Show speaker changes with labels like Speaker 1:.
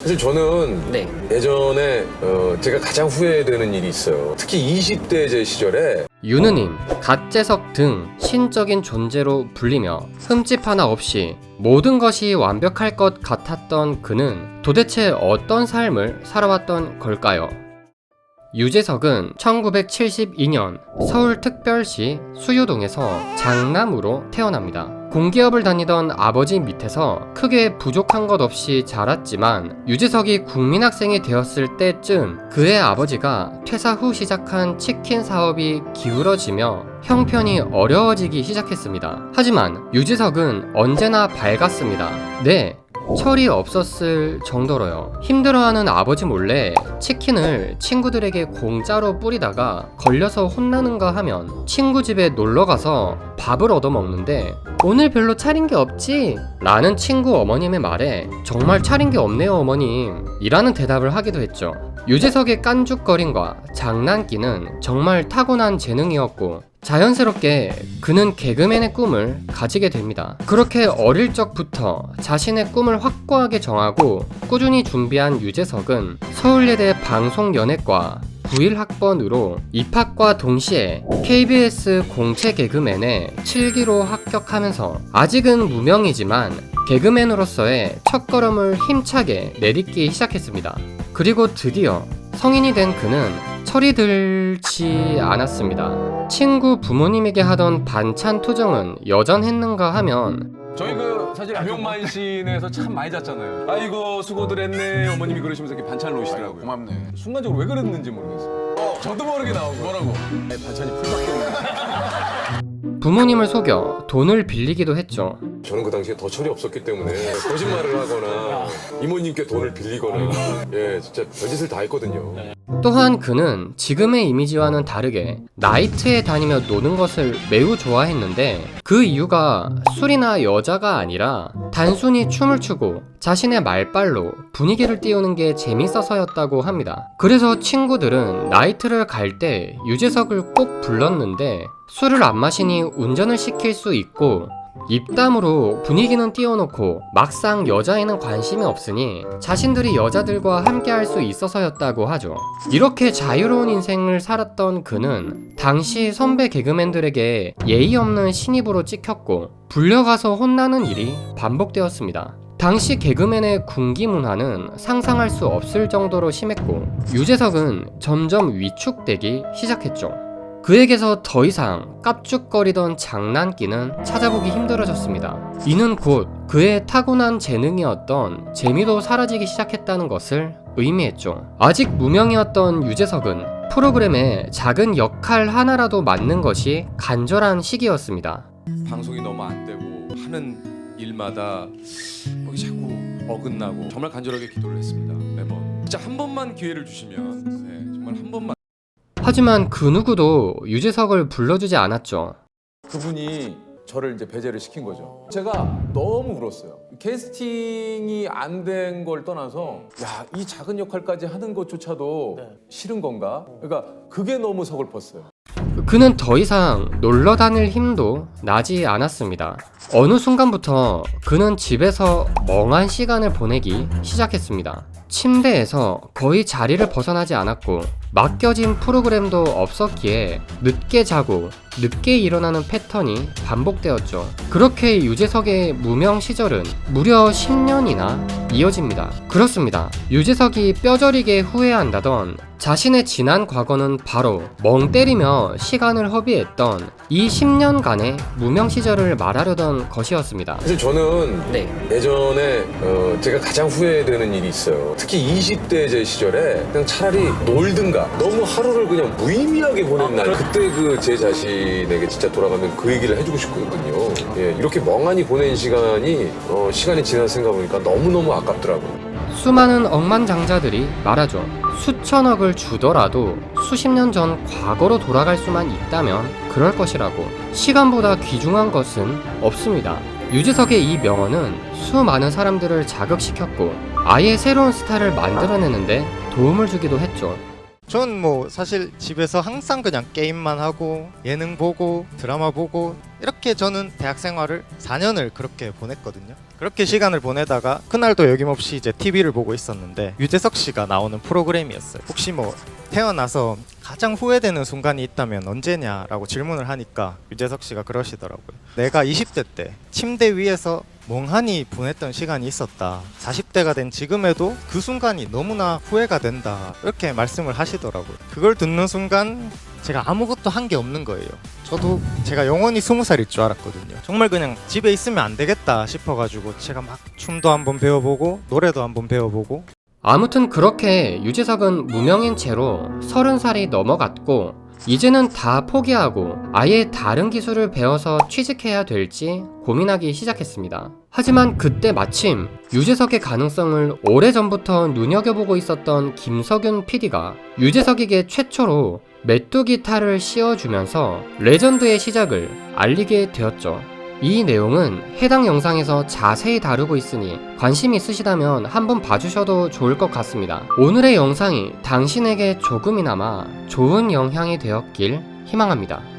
Speaker 1: 사실 저는
Speaker 2: 네.
Speaker 1: 예전에 어, 제가 가장 후회되는 일이 있어요. 특히 20대 제 시절에
Speaker 2: 유느님, 갓재석 등 신적인 존재로 불리며 흠집 하나 없이 모든 것이 완벽할 것 같았던 그는 도대체 어떤 삶을 살아왔던 걸까요? 유재석은 1972년 서울특별시 수유동에서 장남으로 태어납니다. 공기업을 다니던 아버지 밑에서 크게 부족한 것 없이 자랐지만 유재석이 국민학생이 되었을 때쯤 그의 아버지가 퇴사 후 시작한 치킨 사업이 기울어지며 형편이 어려워지기 시작했습니다. 하지만 유재석은 언제나 밝았습니다. 네, 철이 없었을 정도로요. 힘들어하는 아버지 몰래 치킨을 친구들에게 공짜로 뿌리다가 걸려서 혼나는가 하면 친구 집에 놀러 가서 밥을 얻어 먹는데 오늘 별로 차린 게 없지? 라는 친구 어머님의 말에 정말 차린 게 없네요 어머님 이라는 대답을 하기도 했죠. 유재석의 깐죽거림과 장난기는 정말 타고난 재능이었고 자연스럽게 그는 개그맨의 꿈을 가지게 됩니다. 그렇게 어릴 적부터 자신의 꿈을 확고하게 정하고 꾸준히 준비한 유재석은 서울예대 방송연예과 91학번으로 입학과 동시에 KBS 공채 개그맨에 7기로 합격하면서 아직은 무명이지만 개그맨으로서의 첫걸음을 힘차게 내딛기 시작했습니다. 그리고 드디어 성인이 된 그는 철이 들지 않았습니다. 친구 부모님에게 하던 반찬 투정은 여전했는가 하면
Speaker 3: 저희 그 사실 암용만신에서 참 많이 잤잖아요. 아이고 수고들 했네 어머님이 그러시면서 이렇게 반찬을 놓으시더라고요.
Speaker 4: 고맙네.
Speaker 3: 순간적으로 왜 그랬는지 모르겠어요. 저도 모르게 나오고 뭐라고? 반찬이 풀밖에
Speaker 2: 부모님을 속여 돈을 빌리기도 했죠.
Speaker 1: 저는 그 당시에 더 철이 없었기 때문에 거짓말을 하거나 이모님께 돈을 빌리거나 예 진짜 별짓을 다 했거든요.
Speaker 2: 또한 그는 지금의 이미지와는 다르게 나이트에 다니며 노는 것을 매우 좋아했는데 그 이유가 술이나 여자가 아니라 단순히 춤을 추고 자신의 말빨로 분위기를 띄우는 게 재밌어서였다고 합니다. 그래서 친구들은 나이트를 갈 때 유재석을 꼭 불렀는데 술을 안 마시니 운전을 시킬 수 있고 입담으로 분위기는 띄워놓고 막상 여자에는 관심이 없으니 자신들이 여자들과 함께 할 수 있어서였다고 하죠. 이렇게 자유로운 인생을 살았던 그는 당시 선배 개그맨들에게 예의 없는 신입으로 찍혔고 불려가서 혼나는 일이 반복되었습니다. 당시 개그맨의 군기 문화는 상상할 수 없을 정도로 심했고 유재석은 점점 위축되기 시작했죠. 그에게서 더 이상 깝죽거리던 장난기는 찾아보기 힘들어졌습니다. 이는 곧 그의 타고난 재능이었던 재미도 사라지기 시작했다는 것을 의미했죠. 아직 무명이었던 유재석은 프로그램에 작은 역할 하나라도 맡는 것이 간절한 시기였습니다.
Speaker 3: 방송이 너무 안 되고 하는 일마다 거기 자꾸 어긋나고 정말 간절하게 기도를 했습니다. 매번 진짜 한 번만 기회를 주시면 네, 정말 한 번만.
Speaker 2: 하지만 그 누구도 유재석을 불러주지 않았죠.
Speaker 3: 그분이 저를 이제 배제를 시킨 거죠. 제가 너무 울었어요. 캐스팅이 안 된 걸 떠나서 야, 이 작은 역할까지 하는 것조차도 싫은 건가? 그러니까 그게 너무 서글펐어요.
Speaker 2: 그는 더 이상 놀러 다닐 힘도 나지 않았습니다. 어느 순간부터 그는 집에서 멍한 시간을 보내기 시작했습니다. 침대에서 거의 자리를 벗어나지 않았고 맡겨진 프로그램도 없었기에 늦게 자고 늦게 일어나는 패턴이 반복되었죠. 그렇게 유재석의 무명 시절은 무려 10년이나 이어집니다. 그렇습니다. 유재석이 뼈저리게 후회한다던 자신의 지난 과거는 바로 멍 때리며 시간을 허비했던 이 10년간의 무명 시절을 말하려던 것이었습니다.
Speaker 1: 사실 저는
Speaker 2: 네.
Speaker 1: 예전에 어, 제가 가장 후회되는 일이 있어요. 특히 20대 제 시절에 그냥 차라리 놀든가 너무 하루를 그냥 무의미하게 보낸 날 그때 그 제 자신에게 진짜 돌아가면 그 얘기를 해주고 싶거든요. 예, 이렇게 멍하니 보낸 시간이 어, 시간이 지나서 생각해보니까 너무너무 아깝더라고요.
Speaker 2: 수많은 억만장자들이 말하죠. 수천억을 주더라도 수십 년 전 과거로 돌아갈 수만 있다면 그럴 것이라고. 시간보다 귀중한 것은 없습니다. 유재석의 이 명언은 수많은 사람들을 자극시켰고 아예 새로운 스타를 만들어내는데 도움을 주기도 했죠.
Speaker 4: 전 뭐 사실 집에서 항상 그냥 게임만 하고 예능 보고 드라마 보고 이렇게 저는 대학 생활을 4년을 그렇게 보냈거든요. 그렇게 시간을 보내다가 그날도 여김없이 이제 TV를 보고 있었는데 유재석 씨가 나오는 프로그램이었어요. 혹시 뭐 태어나서 가장 후회되는 순간이 있다면 언제냐라고 질문을 하니까 유재석 씨가 그러시더라고요. 내가 20대 때 침대 위에서 멍하니 보냈던 시간이 있었다. 40대가 된 지금에도 그 순간이 너무나 후회가 된다. 이렇게 말씀을 하시더라고요. 그걸 듣는 순간 제가 아무것도 한 게 없는 거예요. 저도 제가 영원히 스무 살일 줄 알았거든요. 정말 그냥 집에 있으면 안 되겠다 싶어가지고 제가 막 춤도 한번 배워보고 노래도 한번 배워보고
Speaker 2: 아무튼 그렇게 유재석은 무명인 채로 30살이 넘어갔고 이제는 다 포기하고 아예 다른 기술을 배워서 취직해야 될지 고민하기 시작했습니다. 하지만 그때 마침 유재석의 가능성을 오래전부터 눈여겨보고 있었던 김석윤 PD가 유재석에게 최초로 메뚜기 탈을 씌워주면서 레전드의 시작을 알리게 되었죠. 이 내용은 해당 영상에서 자세히 다루고 있으니 관심 있으시다면 한번 봐주셔도 좋을 것 같습니다. 오늘의 영상이 당신에게 조금이나마 좋은 영향이 되었길 희망합니다.